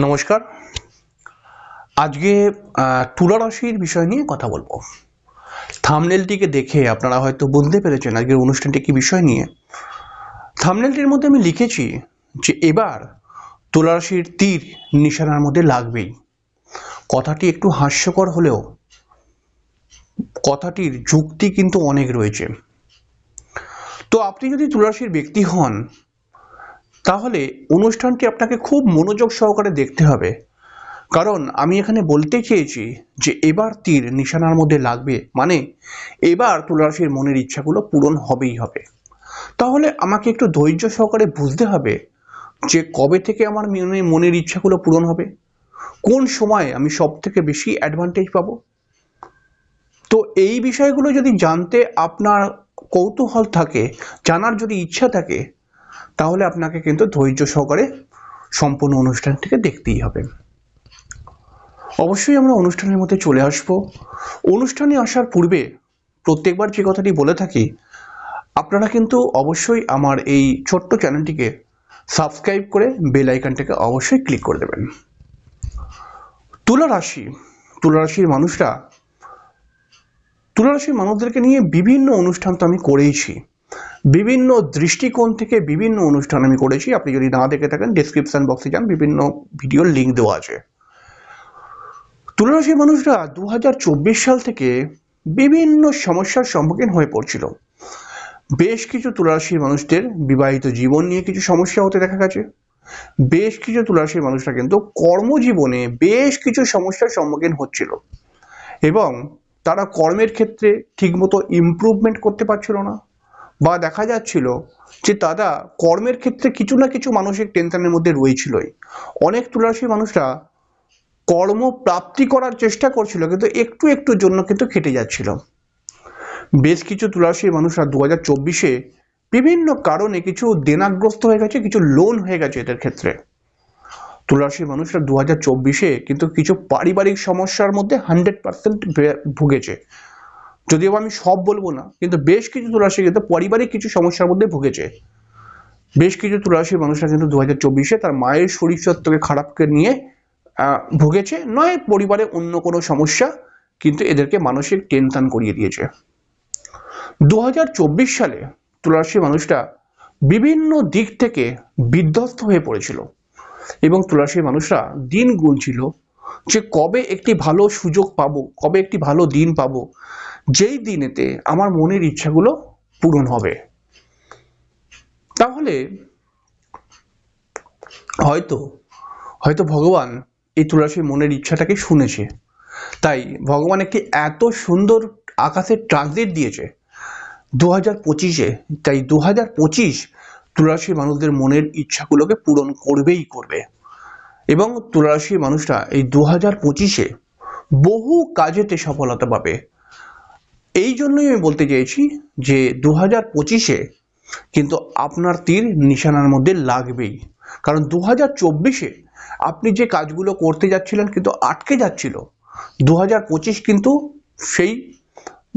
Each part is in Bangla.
নমস্কার। আজকে তুলা রাশির বিষয় নিয়ে কথা বলব। থামনেলটিকে দেখে আপনারা হয়তো বুঝতে পেরেছেন আজকের অনুষ্ঠানটি কি বিষয় নিয়ে। থামনেলটির মধ্যে আমি লিখেছি যে এবার তুলা রাশির তীর নিশানার মধ্যে লাগবেই। কথাটি একটু হাস্যকর হলেও কথাটির যুক্তি কিন্তু অনেক রয়েছে। তো আপনি যদি তুলারাশির ব্যক্তি হন তাহলে অনুষ্ঠানটি আপনাকে খুব মনোযোগ সহকারে দেখতে হবে। কারণ আমি এখানে বলতে চেয়েছি যে এবার তীর নিশানার মধ্যে লাগবে মানে এবার তুলারাশির মনের ইচ্ছাগুলো পূরণ হবেই হবে। তাহলে আমাকে একটু ধৈর্য সহকারে বুঝতে হবে যে কবে থেকে আমার মনে, মনের ইচ্ছাগুলো পূরণ হবে। কোন সময় আমি সব থেকে বেশি অ্যাডভান্টেজ পাবো? তো এই বিষয়গুলো যদি জানতে আপনার কৌতূহল থাকে, জানার যদি ইচ্ছা থাকে তাহলে আপনাকে কিন্তু ধৈর্য সহকারে সম্পূর্ণ অনুষ্ঠানটিকে দেখতেই হবে। অবশ্যই আমরা অনুষ্ঠানের মধ্যে চলে আসব। অনুষ্ঠানে আসার পূর্বে প্রত্যেকবার যে কথাটি বলে থাকি, আপনারা কিন্তু অবশ্যই আমার এই ছোট্ট চ্যানেলটিকে সাবস্ক্রাইব করে বেল আইকনটাকে অবশ্যই ক্লিক করে দেবেন। তুলা রাশি তুলা রাশির মানুষরা তুলা রাশির মানুষদেরকে নিয়ে বিভিন্ন অনুষ্ঠান তো আমি করেইছি। বিভিন্ন দৃষ্টিকোণ থেকে বিভিন্ন অনুষ্ঠান আমি করেছি। আপনি যদি না দেখে থাকেন ডেসক্রিপশন বক্সে যান, বিভিন্ন ভিডিওর লিঙ্ক দেওয়া আছে। তুলারাশির মানুষরা দু হাজার চব্বিশ সাল থেকে বিভিন্ন সমস্যার সম্মুখীন হয়ে পড়ছিল। বেশ কিছু তুলারাশির মানুষদের বিবাহিত জীবন নিয়ে কিছু সমস্যা হতে দেখা গেছে। বেশ কিছু তুলারাশির মানুষরা কিন্তু কর্মজীবনে বেশ কিছু সমস্যার সম্মুখীন হচ্ছিল এবং তারা কর্মের ক্ষেত্রে ঠিকমতো ইমপ্রুভমেন্ট করতে পারছিল না। বা দেখা যাচ্ছিল যে তারা কর্মের ক্ষেত্রে কিছু না কিছু মানসিক টেনশনের মধ্যে রয়েছিলই। অনেক তুলারাশির মানুষরা কর্ম প্রাপ্তি করার চেষ্টা করছিল, কিন্তু একটু একটুর জন্য কিন্তু কেটে যাচ্ছিল। বেশ কিছু তুলারাশির মানুষরা দু হাজার চব্বিশে বিভিন্ন কারণে কিছু দেনাগ্রস্ত হয়ে গেছে, কিছু লোন হয়ে গেছে এদের ক্ষেত্রে। তুলারাশির মানুষরা দু হাজার চব্বিশে কিন্তু কিছু পারিবারিক সমস্যার মধ্যে হান্ড্রেড পার্সেন্ট ভুগেছে। যদিও আমি সব বলব না, কিন্তু বেশ কিছু তুলারাশি কিন্তু পারিবারিক কিছু সমস্যার মধ্যে ভুগেছে। বেশ কিছু তুলারাশির মানুষরা কিন্তু দু হাজার তার মায়ের শরীর স্বাস্থ্যকে খারাপকে নিয়ে ভুগেছে। নয়, পরিবারে অন্য কোনো সমস্যা, কিন্তু এদেরকে মানসিক টেনশন করিয়ে দিয়েছে। দু হাজার চব্বিশ সালে তুলারাশির মানুষরা বিভিন্ন দিক থেকে বিধ্বস্ত হয়ে পড়েছিল এবং তুলারাশির মানুষরা দিন গুনছিল যে কবে একটি ভালো সুযোগ পাবো, কবে একটি ভালো দিন পাবো। যেই দিনেতে আমার মনের ইচ্ছাগুলো পূরণ হবে। তাহলে হয়তো হয়তো ভগবান এই তুলাসীর মনের ইচ্ছাটাকে শুনেছে। তাই ভগবান একটি এত সুন্দর আকাশের ট্রানজিট দিয়েছে। দু হাজার পঁচিশে, তাই দু হাজার পঁচিশ তুলারাশির মানুষদের মনের ইচ্ছাগুলোকে পূরণ করবেই করবে। এবং তুলারাশির মানুষরা এই দু হাজার পঁচিশে বহু কাজেতে সফলতা পাবে। এই জন্যই আমি বলতে চাইছি যে দু হাজার পঁচিশে কিন্তু আপনার তীর নিশানার মধ্যে লাগবেই। কারণ দু হাজার চব্বিশে আপনি যে কাজগুলো করতে যাচ্ছিলেন কিন্তু আটকে যাচ্ছিল। দু হাজার পঁচিশ কিন্তু সেই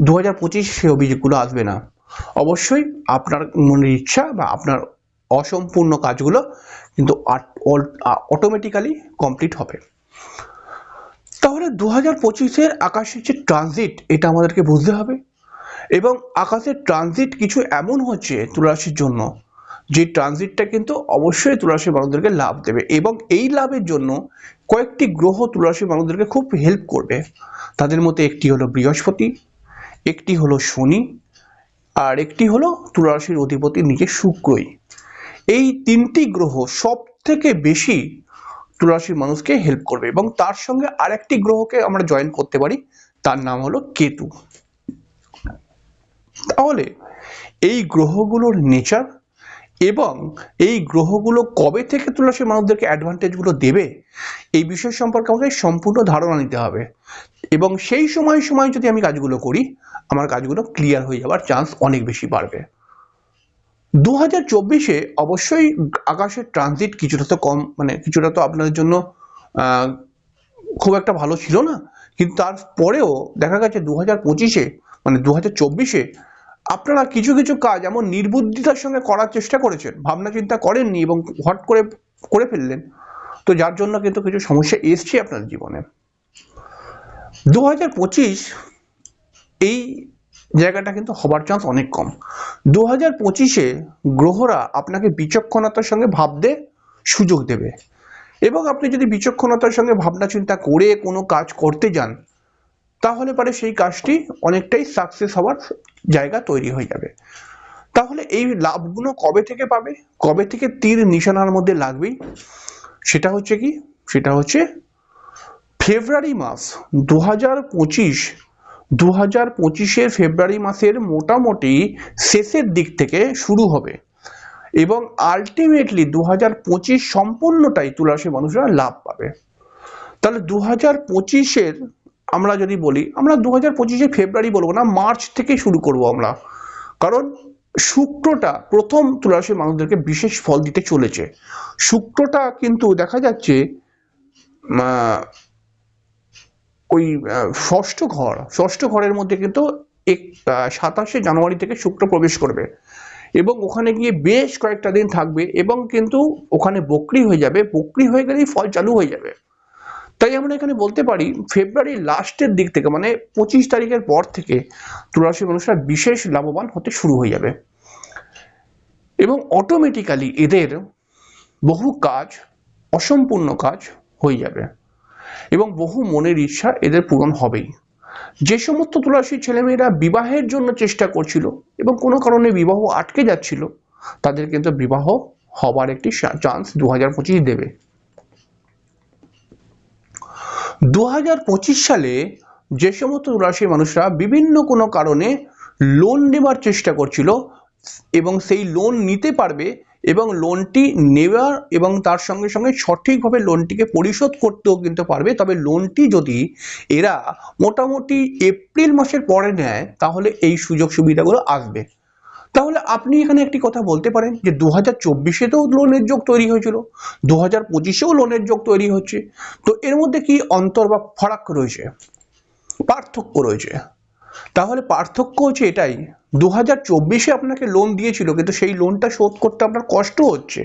দু হাজার পঁচিশ সেই অভিযোগগুলো আসবে না। অবশ্যই আপনার মনের ইচ্ছা বা আপনার অসম্পূর্ণ কাজগুলো কিন্তু অটোমেটিক্যালি কমপ্লিট হবে। তাহলে দু হাজার পঁচিশের আকাশের যে ট্রানজিট এটা আমাদেরকে বুঝতে হবে। এবং আকাশের ট্রানজিট কিছু এমন হচ্ছে তুলারাশির জন্য, যে ট্রানজিটটা কিন্তু অবশ্যই তুলারাশির মানুষদেরকে লাভ দেবে এবং এই লাভের জন্য কয়েকটি গ্রহ তুলারাশির মানুষদেরকে খুব হেল্প করবে। তাদের মধ্যে একটি হলো বৃহস্পতি, একটি হলো শনি, আর একটি হলো তুলারাশির অধিপতি নিজে শুক্রই। এই তিনটি গ্রহ সব থেকে বেশি তুলারাশির মানুষকে হেল্প করবে এবং তার সঙ্গে আরেকটি গ্রহকে আমরা জয়েন করতে পারি, তার নাম হলো কেতু। তাহলে এই গ্রহগুলোর নেচার এবং এই গ্রহগুলো কবে থেকে তুলারাশির মানুষদেরকে অ্যাডভান্টেজগুলো দেবে, এই বিষয় সম্পর্কে আমাকে সম্পূর্ণ ধারণা নিতে হবে। এবং সেই সময় সময় যদি আমি কাজগুলো করি, আমার কাজগুলো ক্লিয়ার হয়ে যাওয়ার চান্স অনেক বেশি বাড়বে। দু হাজার চব্বিশে অবশ্যই আকাশের ট্রানজিট কিছুটা তো কম মানে কিছুটা তো আপনাদের জন্য খুব একটা ভালো ছিল না। কিন্তু তারপরেও দেখা গেছে দু হাজার পঁচিশে মানে দু হাজার চব্বিশে আপনারা কিছু কিছু কাজ এমন নির্বুদ্ধিতার সঙ্গে করার চেষ্টা করেছেন, ভাবনা চিন্তা করেননি এবং হট করে করে ফেললেন। তো যার জন্য কিন্তু কিছু সমস্যা এসছে আপনার জীবনে। দু হাজার পঁচিশ এই জায়গাটা কিন্তু হবার চান্স অনেক কম। দু হাজার পঁচিশে গ্রহরা আপনাকে বিচক্ষণতার সঙ্গে ভাবতে সুযোগ দেবে। এবং আপনি যদি বিচক্ষণতার সঙ্গে ভাবনা চিন্তা করে কোনো কাজ করতে যান, তাহলে পরে সেই কাজটি অনেকটাই সাকসেস হওয়ার জায়গা তৈরি হয়ে যাবে। তাহলে এই লাভগুলো কবে থেকে পাবে? কবে থেকে তীর নিশানার মধ্যে লাগবেই? সেটা হচ্ছে কি? সেটা হচ্ছে ফেব্রুয়ারি মাস দু হাজার পঁচিশ দু হাজার পঁচিশের ফেব্রুয়ারি মাসের মোটামুটি শেষের দিক থেকে শুরু হবে। এবং আলটিমেটলি দু হাজার পঁচিশ সম্পূর্ণটাই তুলারাশি মানুষরা লাভ পাবে। তাহলে দু হাজার পঁচিশের আমরা যদি বলি, আমরা দু হাজার পঁচিশে ফেব্রুয়ারি বলব না, মার্চ থেকে শুরু করব আমরা। কারণ শুক্রটা প্রথম তুলারাশি মানুষদেরকে বিশেষ ফল দিতে চলেছে। শুক্রটা কিন্তু দেখা যাচ্ছে ওই ষষ্ঠ ঘর, ষষ্ঠ ঘরের মধ্যে কিন্তু এক সাতাশে জানুয়ারি থেকে শুক্র প্রবেশ করবে। এবং ওখানে গিয়ে বেশ কয়েকটা দিন থাকবে এবং কিন্তু ওখানে বকরি হয়ে যাবে। বকরি হয়ে গেলেই ফল চালু হয়ে যাবে। তাই আমরা এখানে বলতে পারি ফেব্রুয়ারি লাস্টের দিক থেকে মানে পঁচিশ তারিখের পর থেকে তুলারাশি মানুষরা বিশেষ লাভবান হতে শুরু হয়ে যাবে। এবং অটোমেটিক্যালি এদের বহু কাজ, অসম্পূর্ণ কাজ হয়ে যাবে। এবং বহু মনের ইচ্ছা এদের পূরণ হবেই। যে সমস্ত তুলাসী ছেলেমেয়েরা বিবাহের জন্য চেষ্টা করছিল এবং কোনো কারণে বিবাহ আটকে যাচ্ছিল, তাদের কিন্তু বিবাহ হবার একটি চান্স দু হাজার পঁচিশ দেবে। দু হাজার পঁচিশ সালে যে সমস্ত রাশির মানুষরা বিভিন্ন কোনো কারণে লোন নেবার চেষ্টা করছিল এবং সেই লোন নিতে পারবে এবং লোনটি নেওয়ার এবং তার সঙ্গে সঙ্গে সঠিকভাবে লোনটিকে পরিশোধ করতেও কিন্তু পারবে। তবে লোনটি যদি এরা মোটামুটি এপ্রিল মাসের পরে নেয়, তাহলে এই সুযোগ সুবিধাগুলো আসবে। তাহলে আপনি এখানে একটি কথা বলতে পারেন যে দু হাজার চব্বিশেতেও লোনের যোগ তৈরি হয়েছিল দু হাজার পঁচিশেও লোনের যোগ তৈরি হচ্ছে। তো এর মধ্যে কি অন্তর বা ফারাক রয়েছে? পার্থক্য রয়েছে। তাহলে পার্থক্য হচ্ছে এটাই। দু হাজার চব্বিশে আপনাকে লোন দিয়েছিল, কিন্তু সেই লোনটা শোধ করতে আপনার কষ্ট হচ্ছে।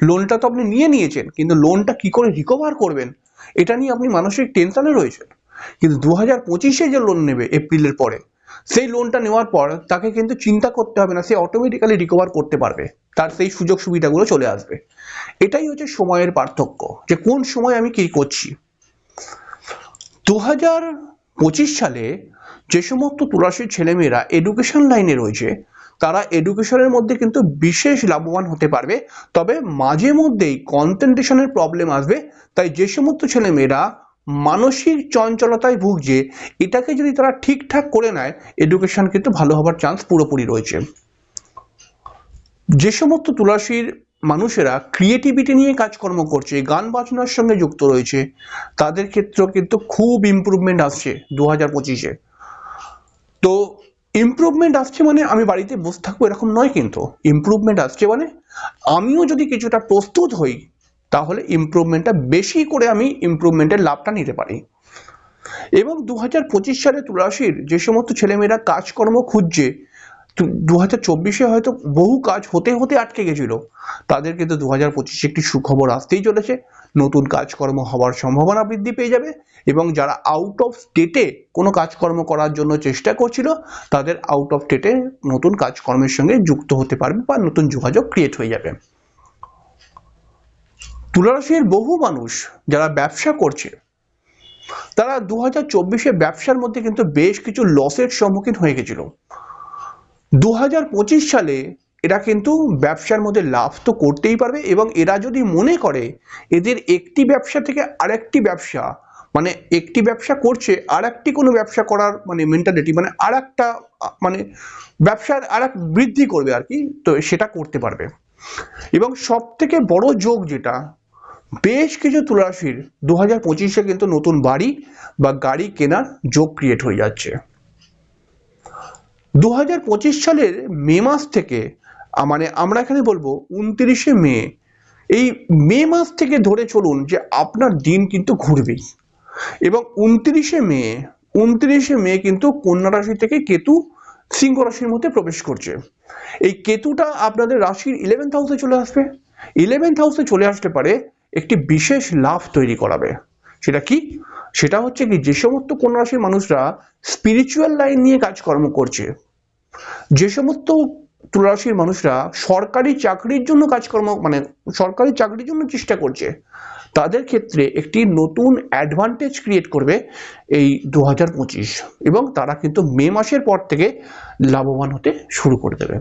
লোনটা তো আপনি নিয়ে নিয়েছেন, কিন্তু লোনটা কি করে রিকভার করবেন? এটা নিয়ে আপনি মানসিক টেনশনে রয়েছেন। কিন্তু দু হাজার পঁচিশে যে লোন নেবে এপ্রিলের পরে, সেই লোনটা নেওয়ার পর তাকে কিন্তু চিন্তা করতে হবে না, সে অটোমেটিক্যালি রিকভার করতে পারবে। তার সেই সুযোগ সুবিধাগুলো চলে আসবে। এটাই হচ্ছে সময়ের পার্থক্য, যে কোন সময় আমি কি করছি। দু হাজার পঁচিশ সালে যে সমস্ত তুলাসীর ছেলেমেয়েরা এডুকেশন লাইনে রয়েছে, তারা এডুকেশনের মধ্যে কিন্তু বিশেষ লাভবান হতে পারবে। তবে মাঝে মধ্যেই কনসেন্ট্রেশনের প্রবলেম আসবে। তাই যে সমস্ত ছেলেমেয়েরা মানসিক চঞ্চলতায় ভুগছে, এটাকে যদি তারা ঠিকঠাক করে নেয় এডুকেশন কিন্তু ভালো হবার চান্স পুরোপুরি রয়েছে। যে সমস্ত তুলাসীর মানুষেরা ক্রিয়েটিভিটি নিয়ে কাজকর্ম করছে, গান বাজনার সঙ্গে যুক্ত রয়েছে। তাদের ক্ষেত্রেও কিন্তু খুব ইমপ্রুভমেন্ট আসছে দু হাজার পঁচিশে। তো ইমপ্রুভমেন্ট আসছে মানে আমি বাড়িতে বসে থাকব এরকম নয় কিন্তু ইমপ্রুভমেন্ট আসছে মানে আমিও যদি কিছুটা প্রস্তুত হই, তাহলে ইমপ্রুভমেন্টটা বেশি করে আমি ইমপ্রুভমেন্টের লাভটা নিতে পারি। এবং দু হাজার পঁচিশ সালে তুলাশির যে সমস্ত ছেলেমেয়েরা কাজকর্ম খুঁজছে দু হাজার চব্বিশে হয়তো বহু কাজ হতে হতে আটকে গেছিল। তাদের কিন্তু দু হাজার পঁচিশে একটি সুখবর আসতেই চলেছে। নতুন কাজকর্ম হওয়ার সম্ভাবনা বৃদ্ধি পেয়ে যাবে এবং যারা আউট অফ স্টেটে কোনো কাজকর্ম করার জন্য চেষ্টা করছিল, তাদের আউট অফ স্টেটে নতুন কাজকর্মের সঙ্গে যুক্ত হতে পারবে বা নতুন যোগাযোগ ক্রিয়েট হয়ে যাবে। তুলারাশির বহু মানুষ যারা ব্যবসা করছে, তারা দু হাজার চব্বিশে ব্যবসার মধ্যে কিন্তু বেশ কিছু লসের সম্মুখীন হয়ে গেছিল। দু হাজার পঁচিশ সালে এরা কিন্তু ব্যবসার মধ্যে লাভ তো করতেই পারবে এবং এরা যদি মনে করে এদের একটি ব্যবসা থেকে আরেকটি ব্যবসা মানে একটি ব্যবসা করছে আর একটি কোনো ব্যবসা করার মানে মেন্টালিটি মানে আর একটা মানে ব্যবসার আর এক বৃদ্ধি করবে আর কি, তো সেটা করতে পারবে। এবং সব থেকে বড় যোগ যেটা, বেশ কিছু তুলারাশির দু হাজার পঁচিশে কিন্তু নতুন বাড়ি বা গাড়ি কেনার যোগ ক্রিয়েট হয়ে যাচ্ছে। দু হাজার পঁচিশ সালের মে মাস থেকে মানে আমরা এখানে বলব উনত্রিশে মে, এই মে মাস থেকে ধরে চলুন যে আপনার দিন কিন্তু ঘুরবেই। এবং উনত্রিশে মে উনত্রিশে মে কিন্তু কন্যা রাশি থেকে কেতু সিংহ রাশির মধ্যে প্রবেশ করছে। এই কেতুটা আপনাদের রাশির ইলেভেন্থ হাউসে চলে আসবে। ইলেভেন্থ হাউসে চলে আসতে পারে একটি বিশেষ লাভ তৈরি করাবে। সেটা কি? সেটা হচ্ছে কি, যে সমস্ত কন্যা রাশির মানুষরা স্পিরিচুয়াল লাইন নিয়ে কাজকর্ম করছে, যে সমস্ত তুলারাশির মানুষরা সরকারি চাকরির জন্য কাজকর্ম মানে সরকারি চাকরির জন্য চেষ্টা করছে, তাদের ক্ষেত্রে একটি নতুন অ্যাডভান্টেজ ক্রিয়েট করবে এই দু হাজার পঁচিশ এবং তারা কিন্তু মে মাসের পর থেকে লাভবান হতে শুরু করে দেবে।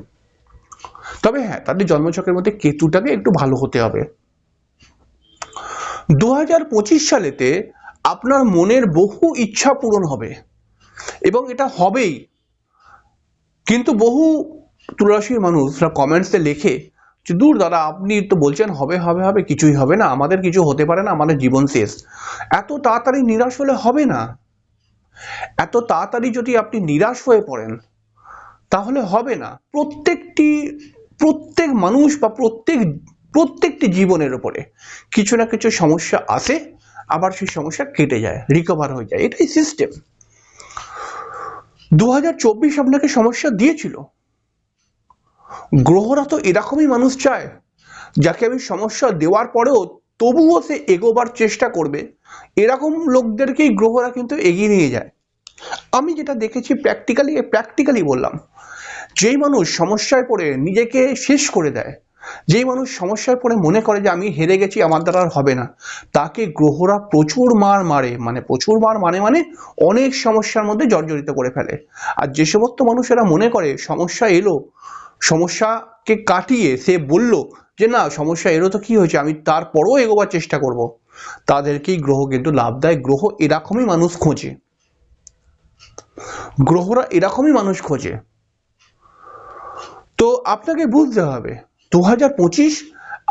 তবে হ্যাঁ তাদের জন্মছকের মধ্যে কেতুটাকে একটু ভালো হতে হবে। দু হাজার পঁচিশ সালেতে আপনার মনের বহু ইচ্ছা পূরণ হবে। এবং এটা হবেই। কিন্তু বহু তুলারাশির মানুষরা কমেন্টসে লেখে যে, দূর দাদা, আপনি তো বলছেন হবে হবে হবে, কিছুই হবে না। আমাদের কিছু হতে পারে না, আমাদের জীবন শেষ। এত তাড়াতাড়ি নিরাশ হলে হবে না। এত তাড়াতাড়ি যদি আপনি নিরাশ হয়ে পড়েন, তাহলে হবে না। প্রত্যেকটি, প্রত্যেক মানুষ বা প্রত্যেক প্রত্যেকটি জীবনের উপরে কিছু না কিছু সমস্যা আসে, আবার সেই সমস্যা কেটে যায় রিকভার হয়ে যায়। এটাই সিস্টেম দু হাজার চব্বিশ আপনাকে সমস্যা দিয়েছিল। গ্রহরা তো এরকমই মানুষ চায়, যাকে আমি সমস্যা দেওয়ার পরেও তবুও সে এগোবার চেষ্টা করবে। এরকম লোকদেরকেই গ্রহরা কিন্তু এগিয়ে নিয়ে যায়। আমি যেটা দেখেছি প্র্যাকটিক্যালি প্র্যাকটিক্যালি বললাম, যেই মানুষ সমস্যায় পড়ে নিজেকে শেষ করে দেয় যেই মানুষ সমস্যায় পড়ে মনে করে যে আমি হেরে গেছি, আমার দ্বারা আর হবে না। তাকে গ্রহরা প্রচুর মার মারে মানে প্রচুর মার মানে মানে অনেক সমস্যার মধ্যে জর্জরিত করে ফেলে। আর যে সমস্ত মানুষেরা মনে করে সমস্যা এলো, সমস্যাকে কাটিয়ে সে বলল যে, না, সমস্যা এলো তো কি হয়েছে? আমি তারপরও এগোবার চেষ্টা করব। তাদেরকেই গ্রহ কিন্তু লাভ দেয়। গ্রহ এরকমই মানুষ খোঁজে। গ্রহরা এরকমই মানুষ খোঁজে। তো আপনাকে বুঝতে হবে দু হাজার পঁচিশ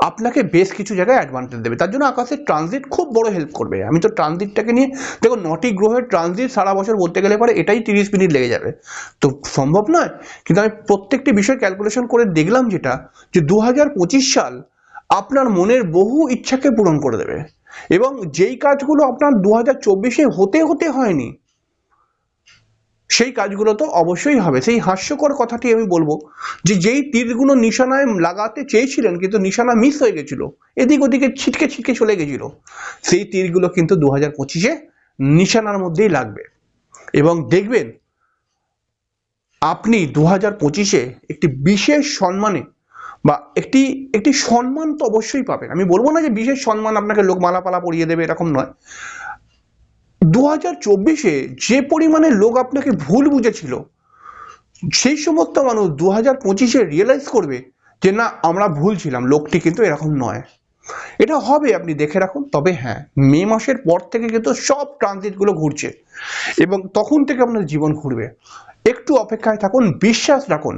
আপনাকে বেশ কিছু জায়গায় অ্যাডভান্টেজ দেবে। তার জন্য আকাশের ট্রানজিট খুব বড় হেল্প করবে। আমি তো ট্রানজিটটাকে নিয়ে, দেখো নটি গ্রহের ট্রানজিট সারা বছর বলতে গেলে পরে এটাই তিরিশ মিনিট লেগে যাবে। তো সম্ভব নয়? কিন্তু আমি প্রত্যেকটি বিষয় ক্যালকুলেশন করে দেখলাম যেটা, যে দু হাজার পঁচিশ সাল আপনার মনের বহু ইচ্ছাকে পূরণ করে দেবে। এবং যেই কাজগুলো আপনার দু হাজার হতে হতে হয়নি সেই কাজগুলো তো অবশ্যই হবে। সেই হাস্যকর কথাটি আমি বলব যে, যেই তীরগুলো নিশানায় লাগাতে চেয়েছিলেন কিন্তু নিশানা মিস হয়ে গেছিল। এদিক ওদিকে ছিটকে ছিটকে চলে গেছিল। সেই তীরগুলো কিন্তু দু হাজার পঁচিশে নিশানার মধ্যেই লাগবে। এবং দেখবেন, আপনি দু হাজার পঁচিশে একটি বিশেষ সম্মানে বা একটি একটি সম্মান তো অবশ্যই পাবেন। আমি বলব না যে বিশেষ সম্মান আপনাকে লোক মালাপালা পরিয়ে দেবে, এরকম নয়। দু হাজার চব্বিশে যে পরিমাণে লোক আপনাকে ভুল বুঝেছিল, সেই সমস্ত মানুষ দু হাজার পঁচিশে রিয়েলাইজ করবে যে না, আমরা ভুল ছিলাম, লোকটি কিন্তু এরকম নয়। এটা হবে, আপনি দেখে রাখুন, তবে হ্যাঁ মে মাসের পর থেকে কিন্তু সব ট্রানজিটগুলো ঘুরছে এবং তখন থেকে আপনার জীবন ঘুরবে। একটু অপেক্ষায় থাকুন, বিশ্বাস রাখুন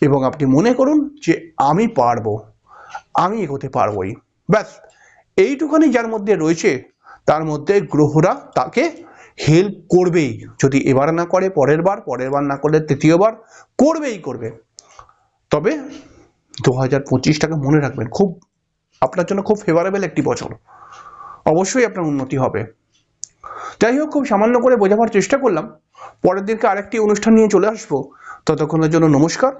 এবং আপনি মনে করুন যে আমি পারব, আমি এগোতে পারবোই। ব্যাস, এইটুখানি যার মধ্যে রয়েছে তার মধ্যে গ্রহরা তাকে হেল্প করবেই। যদি এবার না করে, পরের বার পরের বার না করলে তৃতীয়বার, করবেই করবে। তবে দু হাজার মনে রাখবেন, খুব আপনার জন্য খুব ফেভারেবল একটি বছর। অবশ্যই আপনার উন্নতি হবে। যাই হোক, খুব সামান্য করে বোঝাবার চেষ্টা করলাম। পরের দিনকে আরেকটি অনুষ্ঠান নিয়ে চলে আসব। ততক্ষণের জন্য নমস্কার,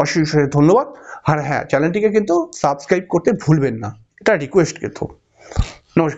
অশেষ ধন্যবাদ। আর হ্যাঁ চ্যানেলটিকে কিন্তু সাবস্ক্রাইব করতে ভুলবেন না। এটা রিকোয়েস্ট কিন্তু।